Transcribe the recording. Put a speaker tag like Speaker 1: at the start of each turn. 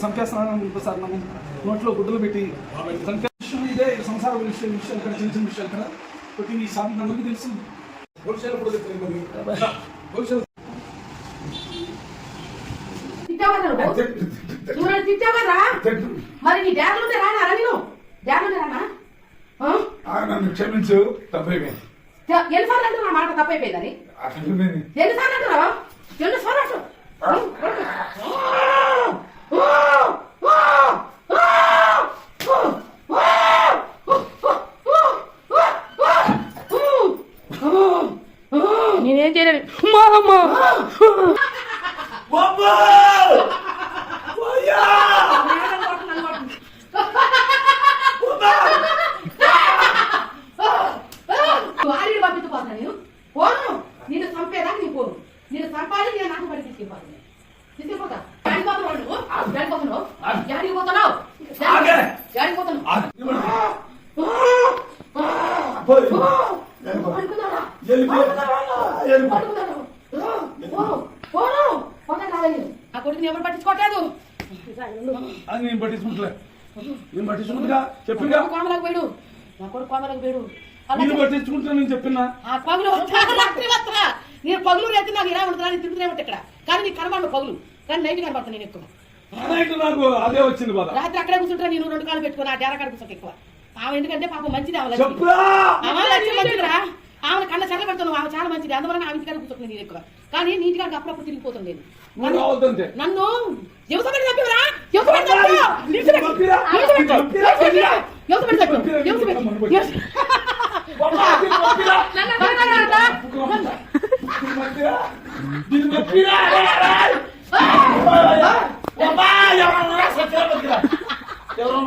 Speaker 1: సంఖ్యాస్నానం sir నోట్లో గుడ్డలు పెట్టి సంఖ్యా ఇదే సంసార విషయం విషయాలు చిన్న చిన్న విషయాలు కదా కొట్టి ఈ సార్ నన్ను తెలుసు. హోల్సేల్ కూడా
Speaker 2: నువ్వు? చూడండి తిట్టావు కదా? మరి నీ డ్యాడ్లు ఉంటే రానా? నేను? డ్యాడ్లు రానా?
Speaker 1: నన్ను క్షమించు. తప్పైపోయింది.
Speaker 2: ఎన్నిసార్లు అంటే నా మాట తప్పైపోయిందని? ఎన్నిసార్లు అంటారా ఎన్నిసార్లు అంటావు
Speaker 3: నేనేం చేయలేదు మా అమ్మ.
Speaker 2: పోతున్నావు కొడుకుని ఎవరు పట్టించుకోవట్లేదు.
Speaker 1: అది నేను పట్టించుకుంటలే. నేను పట్టించుకుంటుగా? చెప్పిగా
Speaker 2: నా కొడుకు కోమలకు పోయాడు. నా కొడుకు కోమలకు పోయాడు.
Speaker 1: నేను పట్టించుకుంటా నేను చెప్పినా?
Speaker 2: ఆ పగులు. నేను పగులు రేతి నాకు ఇలా ఉంటుంది? నేను తిరుగుతూనే ఉంటా ఇక్కడ. కానీ నీకు కనబడు పగులు. కానీ నైట్ కనబడతా నేను ఎక్కువ.
Speaker 1: నాకు అదే వచ్చింది బాధ.
Speaker 2: రాత్రి అక్కడే కూర్చుంటా నేను రెండు కాళ్ళు పెట్టుకుని ఆ డేరా కాడ ఎక్కువ. ఆమె ఎందుకంటే పాప మంచిది ఆమె లక్ష్మి.
Speaker 1: చెప్పురా?
Speaker 2: కష్టపడుతున్నావు ఆమె చాలా మంచిది. అందువల్ల ఆమె ఇంటికాడ కూర్చుంటుంది నేను ఎక్కువ. కానీ నీ ఇంటికాడ అప్పుడప్పుడు తిరిగిపోతుంది నన్ను
Speaker 1: ఎవరు